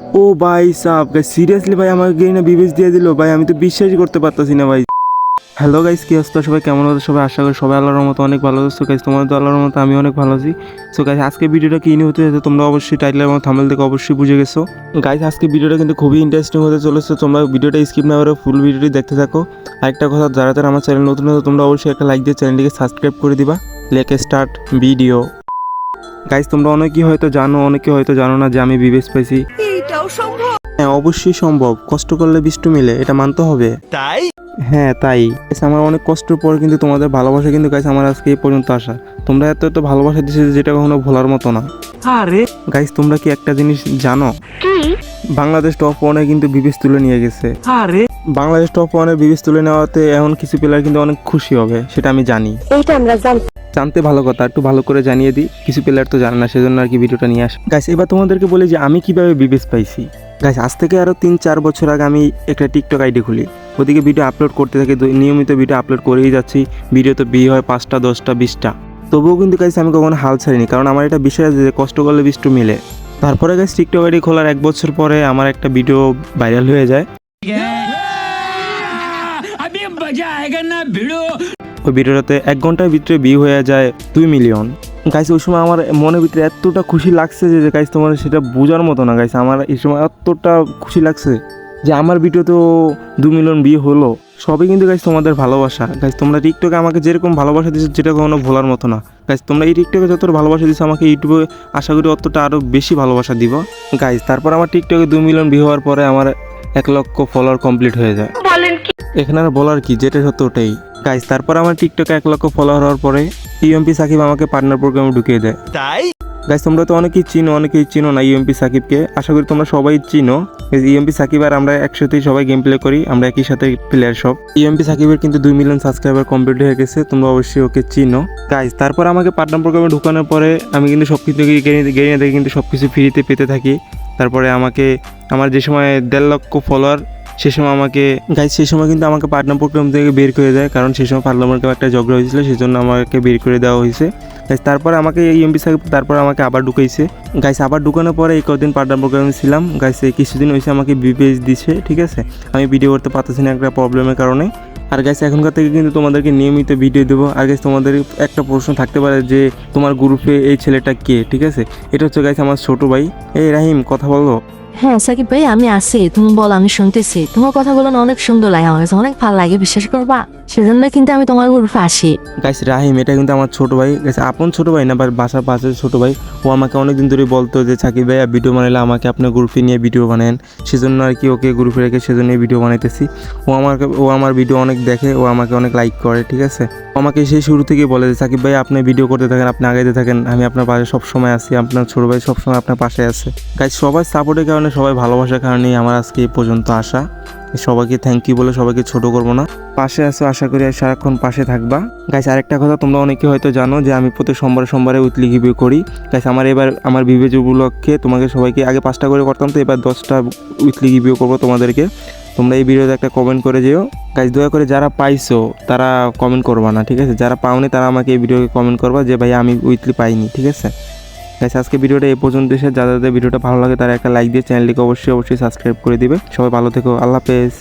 ও ভাই sub guys seriously ভাই আমাকে না বিবেচ দিয়ে দিল। ভাই, আমি তো বিশ্বাসই করতে পারতাছি না, ভাই। হ্যালো গাইস কি অবস্থা? সবাই কেমন আছো? সবাই আশা করি সবাই আল্লাহর মতো অনেক ভালো আছো। গাইস তোমার তো আল্লাহর মতো আমি অনেক ভালো আছি। সো গাইস আজকে ভিডিওটা কি নিয়ে হতে যাচ্ছে তোমরা অবশ্যই টাইটেল এবং থামেল থেকে অবশ্যই বুঝে গেছো। গাইস আজকে ভিডিওটা কিন্তু খুবই ইন্টারেস্টিং হতে চলেছে। তোমরা ভিডিওটা স্কিপ না করে ফুল ভিডিওটি দেখতে থাকো। আরেকটা কথা, যারা যারা আমার চ্যানেল নতুন হতো তোমরা অবশ্যই একটা লাইক দিয়ে চ্যানেলটিকে সাবস্ক্রাইব করে দিবা। লেকে স্টার্ট ভিডিও গাইস তোমরা অনেকেই হয়তো জানো অনেকে হয়তো জানো না যে আমি বিবেশ পাইছি। এইটাও সম্ভব? হ্যাঁ অবশ্যই সম্ভব। কষ্ট করলে বিষ্টু মিলে এটা মানতে হবে। তাই? হ্যাঁ তাই। আমার অনেক কষ্টের পর কিন্তু তোমাদের ভালোবাসা কিন্তু গাইস আমার আজকে এই পর্যন্ত আসা। তোমরা এত এত ভালোবাসা দিচ্ছে যেটা কখনো ভোলার মতো না। আরে। গাইস তোমরা কি একটা জিনিস জানো? বাংলাদেশ টপ ওয়ানে কিন্তু বিবেশ তুলে নিয়ে গেছে। আরে। বাংলাদেশ টপ ওয়ানে বিবেশ তুলে নেওয়াতে এখন কিছু প্লেয়ার কিন্তু অনেক খুশি হবে সেটা আমি জানি। এইটা আমরা জান জানতে ভালো কথা, একটু ভালো করে জানিয়ে দিই। কিছু প্লেয়ার তো জানে না, সেজন্য আর কি ভিডিওটা নিয়ে আসে। গাইস এবার তোমাদেরকে বলি যে আমি কীভাবে বিবেশ পাইছি। গাইস আজ থেকে আরও তিন চার বছর আগে আমি একটা টিকটক আইডি খুলি। ওদিকে ভিডিও আপলোড করতে থাকি নিয়মিত ভিডিও আপলোড করেই যাচ্ছি। ভিডিও তো বিয়ে হয় পাঁচটা, দশটা, বিশটা। তবুও কিন্তু গাইস আমি কখনো হাল ছাড়িনি, কারণ আমার এটা বিষয় আছে যে কষ্ট করলে বিষ্টু মিলে। তারপরে গাইস টিকটক আইডি খোলার এক বছর পরে আমার একটা ভিডিও ভাইরাল হয়ে যায়। ওই ভিডিওটাতে এক ঘণ্টার ভিতরে ভিউ হয়ে যায় দুই মিলিয়ন গাইস ওই সময় আমার মনের ভিতরে এতটা খুশি লাগছে যে গাইস তোমার সেটা বোঝার মতো না গাইস আমার এই সময় এতটা খুশি লাগছে যে আমার ভিডিও তো দু মিলিয়ন বিয়ে হলো। সবই কিন্তু গাইস তোমাদের ভালোবাসা। গাইস তোমরা টিকটকে আমাকে যেরকম ভালোবাসা দিয়েছ যেটা কখনো ভোলার মতো না। গাইস তোমরা এই টিকটকে যতটা ভালোবাসা দিচ্ছ আমাকে ইউটিউবে আশা করি অতটা আরও বেশি ভালোবাসা দিব। গাইস তারপর আমার টিকটকে দু মিলিয়ন বিয়ে হওয়ার পরে আমার এক লক্ষ ফলোয়ার কমপ্লিট হয়ে যায়। এখানে আর বলার কি? যেটা সত্য ওটাই। গাইস তারপর আমার টিকটকে এক লক্ষ ফলোয়ার হওয়ার পরে ইউএমপি সাকিব আমাকে পার্টনার প্রোগ্রামে ঢুকিয়ে দেয়। তাই? গাইস তোমরা তো অনেকেই চিনো অনেকেই চিনো না ইউএমপি সাকিবকে। আশা করি তোমরা সবাই চিনো। ইউএমপি সাকিব আর আমরা একসাথেই সবাই গেম প্লে করি আমরা একই সাথে প্লেয়ার সব। ইউএমপি সাকিবের কিন্তু দুই মিলিয়ন সাবস্ক্রাইবার কমপ্লিট হয়ে গেছে তোমরা অবশ্যই ওকে চিনো। গাইস তারপর আমাকে পার্টনার প্রোগ্রামে ঢুকানোর পরে আমি কিন্তু সব কিছু গেরিয়ে দেখে কিন্তু সব কিছু ফ্রিতে পেতে থাকি। তারপরে আমাকে আমার যে সময় দেড় লক্ষ ফলোয়ার সে সময় আমাকে গাইজ সেই সময় কিন্তু আমাকে পাটনা প্রোগ্রাম থেকে বের করে দেয়, কারণ সেই সময় পার্লামেন্টে একটা ঝগড়া হয়েছিল সেই জন্য আমাকে বের করে দেওয়া হয়েছে। গাইজ তারপর আমাকে এই এমপি সাহেব তারপর আমাকে আবার ঢুকাইছে। গাইস আবার ঢুকানোর পরে এই কদিন পাটনা প্রোগ্রামে ছিলাম। গাইস এই কিছুদিন হয়েছে আমাকে বিপেজ দিছে, ঠিক আছে? আমি ভিডিও করতে পারতেছি না একটা প্রবলেমের কারণে। আর গাইস এখনকার থেকে কিন্তু তোমাদেরকে নিয়মিত ভিডিও দেবো। আর গাইস তোমাদের একটা প্রশ্ন থাকতে পারে যে, তোমার গ্রুপে এই ছেলেটা কে, ঠিক আছে? এটা হচ্ছে গাইস আমার ছোটো ভাই। এই রাহিম, কথা বলো। হ্যাঁ সাকিব ভাই, আমি আছি। তুমি বল, আমি শুনতেছি। তোমার কথাগুলো না অনেক সুন্দর লাগে আমার কাছে, অনেক ভালো লাগে, বিশ্বাস করবা? সেজন্য কিন্তু আমি তোমার গ্রুপে আসি। গাইস রাহিম, এটা কিন্তু আমার ছোট ভাই। গাইস আপন ছোট ভাই না বাসার পাশে ছোট ভাই। ও আমাকে অনেকদিন ধরে বলতো যে, সাকিব ভাই ভিডিও বানাইলে আমাকে আপনার গ্রুপে নিয়ে ভিডিও বানান সেজন্য আর কি ওকে গ্রুপে রেখে সেজন্য ভিডিও বানাইতেছি। ও আমার ও আমার ভিডিও অনেক দেখে, ও আমাকে অনেক লাইক করে, ঠিক আছে? আমাকে সেই শুরু থেকে বলে যে, সাকিব ভাই আপনি ভিডিও করতে থাকেন, আপনি আগাইতে থাকেন। আমি আপনার পাশে সব সময় আছি, আপনার ছোট ভাই সব সময় আপনার পাশে আছে। গাইস সবাই সাপোর্টের কারণে সবাই ভালোবাসার কারণেই আমার আজকে এই পর্যন্ত আসা সবাইকে থ্যাংক ইউ বলে সবাইকে ছোট করব না। পাশে আছো, আশা করি আর সারাক্ষণ পাশে থাকবা। গাইস আরেকটা কথা তোমরা অনেকে হয়তো জানো যে আমি প্রতি সোমবারে সোমবারে উইকলি রিভিউ করি। গাইস আমার এবার আমার বিবেচ উপলক্ষে তোমাকে সবাইকে আগে পাঁচটা করে করতাম তো, এবার দশটা উইকলি রিভিউ করব তোমাদেরকে। তোমরা এই ভিডিওতে একটা কমেন্ট করে যেও। গাইস দয়া করে যারা পাইছো, তারা কমেন্ট করবা না, ঠিক আছে? যারা পাওনি, তারা আমাকে এই ভিডিওকে কমেন্ট করবা যে ভাই আমি উইকলি পাইনি, ঠিক আছে? গাইস আজকে ভিডিওটা এ পর্যন্ত। এসে যাদের ভিডিওটা ভালো লাগে, তারা একটা লাইক দিয়ে চ্যানেলটিকে অবশ্যই অবশ্যই সাবস্ক্রাইব করে দিবে। সবাই ভালো থেকো। আল্লাহ হাফেজ।